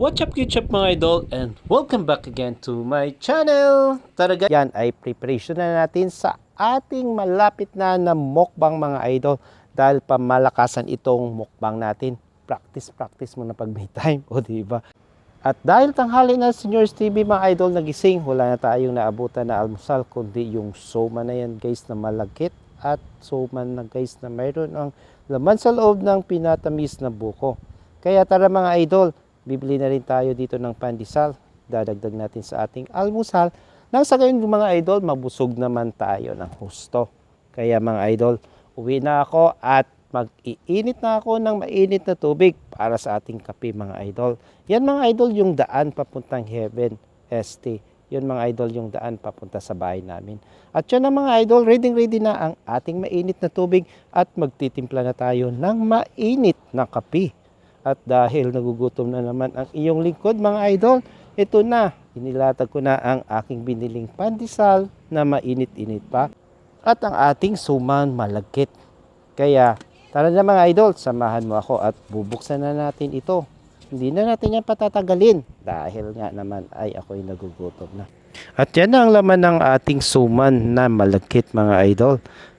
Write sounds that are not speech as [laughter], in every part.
What's up YouTube mga idol and welcome back again to my channel. Tara guys, yan ay preparation na natin sa ating malapit na na mukbang mga idol dahil pamalakasan itong mukbang natin. Practice, practice muna pag may [laughs] time, o di ba? At dahil tanghali na Seniors TV mga idol nagising, wala na tayong naabutan na almusal kundi yung soma na yan guys na malagkit at soma na guys na mayroon ang laman sa loob ng pinatamis na buko. Kaya tara mga idol, bibili na rin tayo dito ng pandesal. Dadagdag natin sa ating almusal. Nang sa gayon mga idol, mabusog naman tayo ng husto. Kaya mga idol, uwi na ako at mag-iinit na ako ng mainit na tubig para sa ating kape mga idol. Yan mga idol yung daan papuntang heaven, ST. Yun mga idol yung daan papunta sa bahay namin. At yun ang mga idol, ready ready na ang ating mainit na tubig at magtitimpla na tayo ng mainit na kape. At dahil nagugutom na naman ang iyong lingkod mga idol, ito na, inilatag ko na ang aking biniling pandesal na mainit-init pa at ang ating suman malagkit. Kaya tara na mga idol, samahan mo ako at bubuksan na natin ito. Hindi na natin yan patatagalin dahil nga naman ay ako'y nagugutom na. At yan ang laman ng ating suman na malagkit mga idol.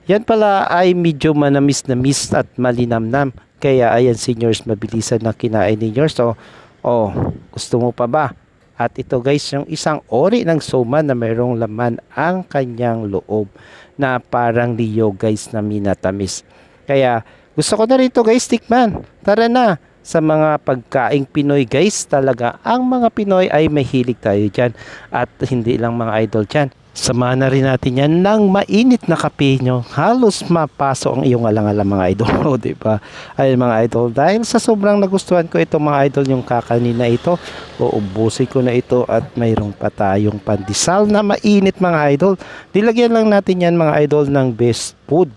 Yan pala ay medyo manamis na miss at malinamnam. Kaya ayan seniors, mabilisan na kinain ninyo. So, oh, gusto mo pa ba? At ito guys, yung isang ori ng suman na mayroong laman ang kanyang loob na parang liyo guys na minatamis. Kaya gusto ko na rito guys, tikman. Tara na sa mga pagkaing Pinoy guys talaga ang mga Pinoy ay mahilig tayo dyan at hindi lang mga idol dyan samahan na rin natin yan ng mainit na kape nyo. Halos mapaso ang iyong alang-alang mga idol o [laughs] di ba? Ayun mga idol dahil sa sobrang nagustuhan ko ito mga idol yung kakanina ito uubusin ko na ito at mayroong pa tayong pandesal na mainit mga idol. Nilagyan lang natin yan mga idol ng best food.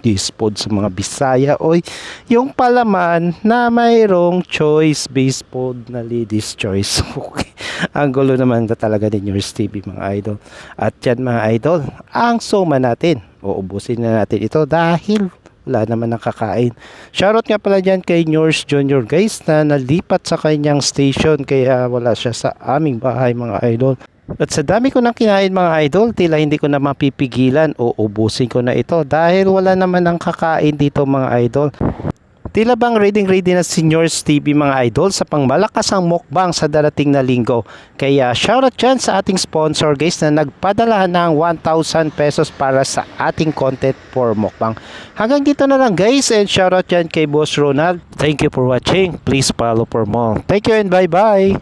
Dispod sa mga Bisaya oy yung palaman na mayroong choice based food na ladies choice. [laughs] Okay ang gulo naman na talaga din yung TV mga idol at yan mga idol ang soma natin uubusin na natin ito dahil wala naman nakakain. Shoutout nga pala dyan kay Nurse Junior guys na nalipat sa kanyang station kaya wala siya sa aming bahay mga idol. At sa dami ko nang kinain mga idol, tila hindi ko na mapipigilan o ubusin ko na ito dahil wala naman ang kakain dito mga idol. Tila bang ready ready na Seniors TV mga idol sa pangmalakasang mukbang sa darating na linggo. Kaya shoutout dyan sa ating sponsor guys na nagpadala ng 1,000 pesos para sa ating content for mukbang. Hanggang dito na lang guys and shoutout dyan kay Boss Ronald. Thank you for watching. Please follow for more. Thank you and bye bye.